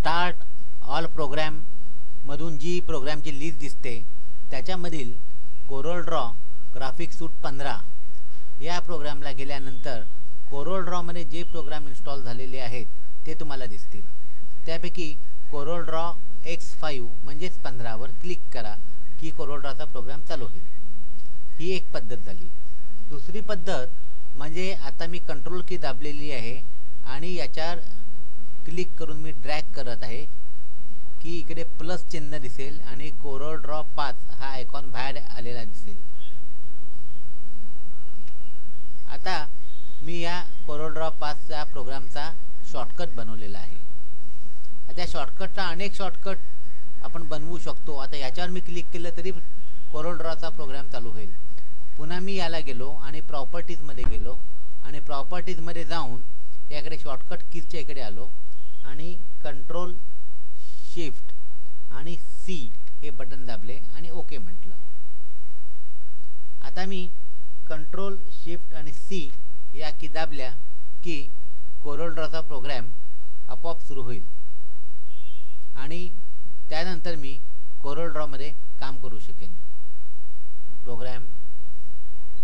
Start all प्रोग्रॅममधून जी प्रोग्रॅमची लिस्ट दिसते त्याच्यामधील कोरोल ड्रॉ ग्राफिक सूट पंधरा. या प्रोग्रामला गेल्यानंतर कोरोल ड्रॉमध्ये जे प्रोग्राम इन्स्टॉल झालेले आहेत ते तुम्हाला दिसतील. त्यापैकी कोरोल ड्रॉ एक्स फाईव्ह म्हणजेच पंधरावर क्लिक करा की कोरोल ड्रॉचा प्रोग्राम चालू होईल. ही एक पद्धत झाली. दुसरी पद्धत म्हणजे आता मी कंट्रोल की दाबलेली आहे आणि याच्यावर क्लिक करून मी ड्रॅग करत आहे. की इकडे प्लस चिन्ह दिसेल आणि कोरोल ड्रॉ पाच हा आयकॉन बाहेर आलेला दिसेल. आता मी या कोरोल ड्रॉ पाचच्या प्रोग्रामचा शॉर्टकट बनवलेला आहे. त्या शॉर्टकटचा अनेक शॉर्टकट आपण बनवू शकतो. आता याच्यावर मी क्लिक केलं तरी कोरोड्रॉचा प्रोग्राम चालू होईल. पुन्हा मी याला गेलो आणि प्रॉपर्टीजमध्ये गेलो. आणि प्रॉपर्टीजमध्ये जाऊन याकडे शॉर्टकट कीजच्या इकडे आलो. आणि कंट्रोल शिफ्ट आणि सी हे बटन दाबले आणि ओके म्हटलं. आता मी कंट्रोल शिफ्ट आणि सी या की दाबल्या की कोरोल ड्रॉचा प्रोग्रॅम आपोआप सुरू होईल. आणि त्यानंतर मी कोरोल ड्रॉमध्ये काम करू शकेन. प्रोग्रॅम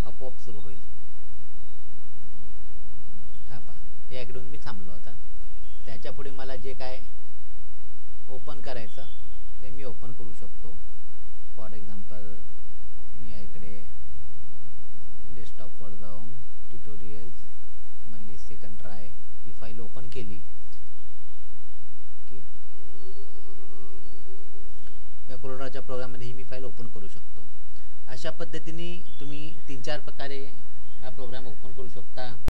आपोआप सुरू होईल हा त्याकडून मी थांबलो आता त्याच्यापुढे मला जे काय ओपन करायचं ते मी ओपन करू शकतो. फॉर एक्झाम्पल मी इकडे डेस्कटॉपवर जाऊन ट्युटोरियल्स मधली सेकंड ट्राय ही फाईल ओपन केली. की या कोरोनाच्या प्रोग्राममध्ये ही मी फाईल ओपन करू शकतो. अशा पद्धतीने तुम्ही तीन चार प्रकारे हा प्रोग्राम ओपन करू शकता.